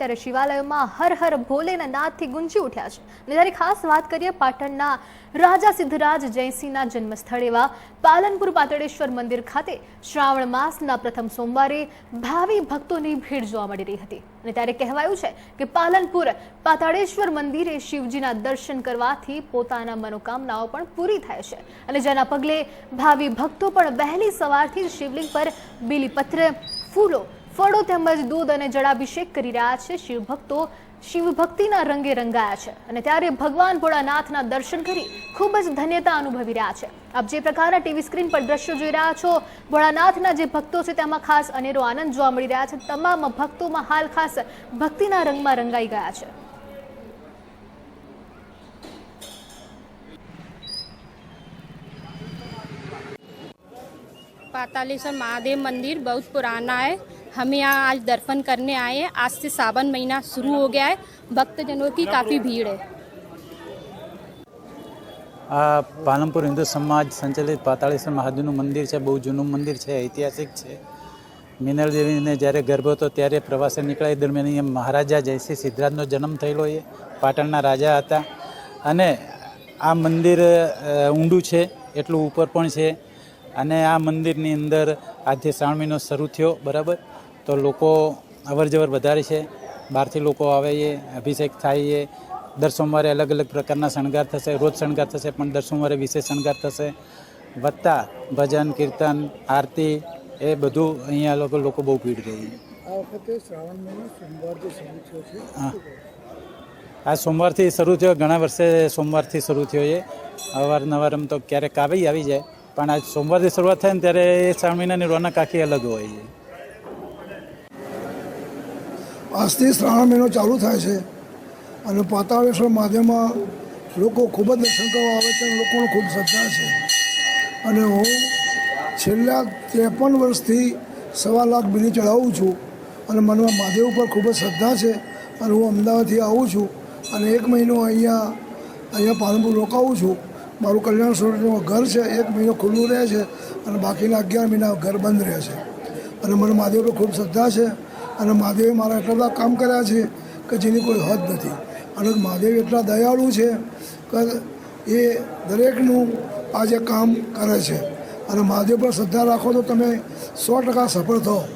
ત્યારે શિવાલયોમાં હર હર ભોલેના નાદથી ગુંજી ઉઠ્યા છે. અને જ્યારે ખાસ વાત કરીએ પાટણના રાજા સિદ્ધરાજ જયસિંહના જન્મસ્થળ એવા પાલનપુર પાતળેશ્વર મંદિર ખાતે શ્રાવણ માસના પ્રથમ સોમવારે ભાવિ ભક્તોની ભીડ જોવા મળી રહી હતી. અને ત્યારે કહેવાયું છે કે પાલનપુર પાતાળેશ્વર મંદિરે શિવજીના દર્શન કરવાથી પોતાના મનોકામનાઓ પણ પૂરી થાય છે. અને જેના પગલે ભાવિ ભક્તો પણ વહેલી સવારથી જ શિવલિંગ પર બીલીપત્ર, ફૂલો ફળો તેમજ દૂધ અને જળાભિષેક કરી રહ્યા છે શિવ ભક્તો શિવ ભક્તિના રંગે રંગાયા છે અને ત્યારે ભગવાન ભોળાનાથના દર્શન કરી ખૂબ જ ધન્યતા અનુભવી રહ્યા છે આપ જે પ્રકારના ટીવી સ્ક્રીન પર દ્રશ્યો જોઈ રહ્યા છો ભોળાનાથના જે ભક્તો છે તેમાં ખાસ અનેરો આનંદ જોવા મળી રહ્યા છે તમામ ભક્તોમાં હાલ ખાસ ભક્તિના રંગમાં રંગાઈ ગયા છે पातालेश्वर महादेव मंदिर बहुत पुराना है हम यहाँ आज दर्शन करने आए हैं आज से सावन महीना शुरू हो गया है भक्तजनों की काफ़ी भीड़ है આ પાલનપુર હિન્દુ સમાજ સંચાલિત પાતાળેશ્વર મહાદેવનું મંદિર છે બહુ જૂનું મંદિર છે ઐતિહાસિક છે મિનલ દેવીને જ્યારે ગર્ભ હતો ત્યારે પ્રવાસે નીકળ્યા એ દરમિયાન અહીંયા મહારાજા જયસિંહ સિદ્ધરાજનો જન્મ થયેલો એ પાટણના રાજા હતા અને આ મંદિર અ, ઊંડું છે એટલું ઉપર પણ છે અને આ મંદિરની અંદર આજથી શ્રાવણ મહિનો શરૂ થયો બરાબર તો લોકો અવર જવર વધારે છે. બહારથી લોકો આવે છે અભિષેક થાય છે. દર સોમવારે અલગ અલગ પ્રકારના શણગાર થશે રોજ શણગાર થશે પણ દર સોમવારે વિશેષ શણગાર થશે. વત્તા ભજન કીર્તન આરતી એ બધું અહીંયા લોકો લોકો બહુ ભીડ રહી આ વખતે શ્રાવણ મહિનો સોમવારથી શરૂ થયો છે. હા. આ સોમવારથી શરૂ થયો ઘણા વર્ષે સોમવારથી શરૂ થયો છે. અવારનવાર આમ તો ક્યારેક આવી આવી જાય. પણ આજ સોમવારથી શરૂઆત થાય ને ત્યારે એ શ્રાવણ મહિનાની રોનક આખી અલગ હોય છે. આજથી શ્રાવણ મહિનો ચાલુ થાય છે અને પાતાળેશ્વર મહાદેવમાં લોકો ખૂબ જ દર્શન કરવા આવે છે અને લોકોને ખૂબ શ્રદ્ધા છે. અને હું છેલ્લા ત્રેપન વર્ષથી સવા લાખ બિલી ચડાવું છું અને મનમાં મહાદેવ ઉપર ખૂબ જ શ્રદ્ધા છે અને હું અમદાવાદથી આવું છું અને એક મહિનો અહીંયા અહીંયા પાલનપુર રોકાવું છું. મારું કલ્યાણ સ્વરૂપનું ઘર છે, એક મહિનો ખુલ્લું રહે છે અને બાકીના અગિયાર મહિના ઘર બંધ રહે છે. અને મને મહાદેવ પર ખૂબ શ્રદ્ધા છે. અને મહાદેવે મારા એટલા બધા કામ કર્યા છે કે જેની કોઈ હદ નથી. અને મહાદેવ એટલા દયાળુ છે કે એ દરેકનું આજે કામ કરે છે. અને મહાદેવ પર શ્રદ્ધા રાખો તો તમે સો ટકા સફળ થો.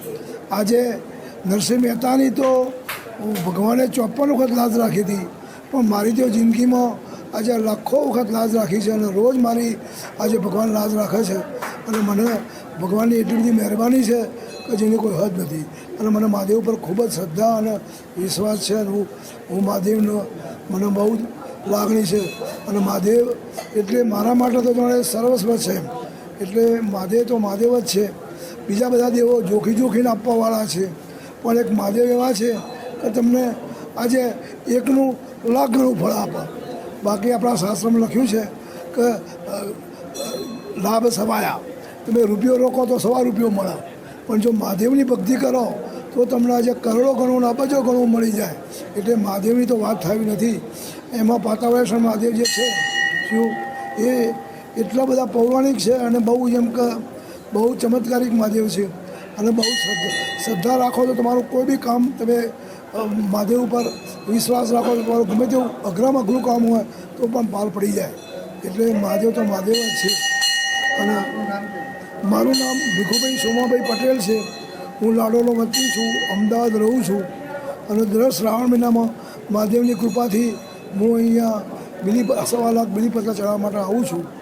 આજે નરસિંહ મહેતાની તો ભગવાને ચોપન વખત લાજ રાખી હતી. પણ મારી તો જિંદગીમાં આજે લાખો વખત લાજ રાખી છે અને રોજ મારી આજે ભગવાન લાજ રાખે છે. અને મને ભગવાનની એટલી બધી મહેરબાની છે કે જેની કોઈ હદ નથી. અને મને મહાદેવ પર ખૂબ જ શ્રદ્ધા અને વિશ્વાસ છે અને હું હું મહાદેવનો મને બહુ જ લાગણી છે. અને મહાદેવ એટલે મારા માટે તો જાણે સર્વસ્વ છે એટલે મહાદેવ તો મહાદેવ જ છે. બીજા બધા દેવો જોખી જોખીને આપવાવાળા છે. પણ એક મહાદેવ એવા છે કે તમને આજે એકનું લાખ ફળ આપે. બાકી આપણા શાસ્ત્રમાં લખ્યું છે કે લાભ સવાયા. તમે રૂપિયો રોકો તો સવા રૂપિયો મળે. પણ જો મહાદેવની ભક્તિ કરો, તો તમને આજે કરોડો ગણું અબજો ગણું મળી જાય. એટલે મહાદેવની તો વાત થવી નથી. એમાં પાતાળેશ્વર મહાદેવ જે છે, શું? એ એટલા બધા પૌરાણિક છે અને બહુ જેમ કે, બહુ ચમત્કારિક મહાદેવ છે. અને બહુ શ્રદ્ધા રાખો તો તમારું કોઈ બી કામ તમે મહાદેવ ઉપર વિશ્વાસ રાખો તો તમારું ગમે તેવું અઘરામાં અઘરું કામ હોય તો પણ પાર પડી જાય. એટલે મહાદેવ તો મહાદેવ જ છે. અને મારું નામ ભીખુભાઈ સોમાભાઈ પટેલ છે. હું લાડોલો વતની છું, અમદાવાદ રહું છું. અને દર શ્રાવણ મહિનામાં મહાદેવની કૃપાથી હું અહીંયા બિલી સવા લાખ બિલીપત્ર ચડાવવા માટે આવું છું.